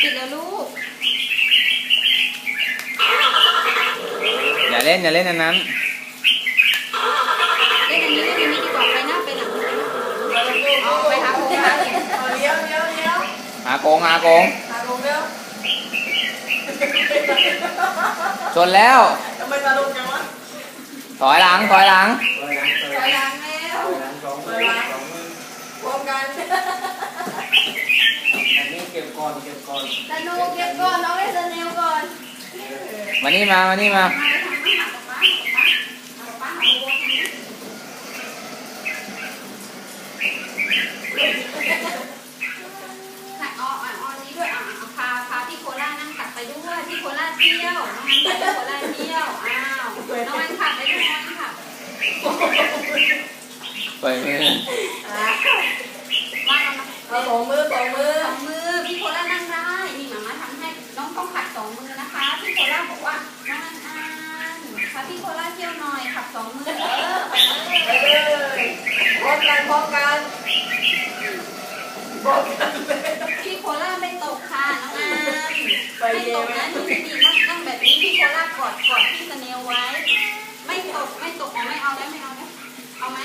ปิดแล้วลูก อย่าเล่นอย่าเล่นอันนั้นเล่นอันนี้เล่นอันนี้ดีกว่าไปหน้าไปหนังเอาไปหาคุณหาเลี้ยวเลี้ยวเลี้ยวหาโกงหาโกงหาโกงเลี้ยวชนแล้วทำไมตาลงจังวะถอยหลังถอยหลังถอยหลังแล้วถอยหลังรวงการ อนเก็บก่อนสนุกเก็บก่อนน้องเล่นสเนลก่อนมานี่มามานี่มามาไปทางนี้หาป๊าป๊าหาป๊าหาโบทางนี้ถ่ายอ้ออะอ้อนี้ด้วยอะอะพาพาพี่โคล่านั่งตักไปด้วยพี่โคล่าเที่ยว น้องอันไปพี่โคล่าเที่ยว อ้าว น้องอันขับไปด้วยน้องอันขับเปิดมืออ่ บอกว่าน้องอันอันพาพี่โคล่าเที่ยวหน่อยขับสองมือเออขับเลไปยเลยพร้อมกันพร้อมกันพร้อมกันเลยพี่โคล่าไม่ตกค่ะน้องอันไปไม่เย็ตนกไหมนะนี่นี่นั่งนั่งแบบนี้พี่โคล่ากอดกอดพี่สเนลไว้ ไม่ตกไม่ตกอ๋อไม่เอาแล้วไม่เอาแล้วเอาไหม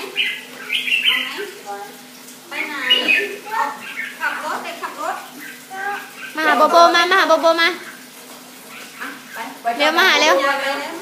เอาไหมไปไหนเอาขับรถไปขับรถมาหาโบโบมามาหาโบโบมาอะไปไป เร็วมาหาเร็วไปแล้ว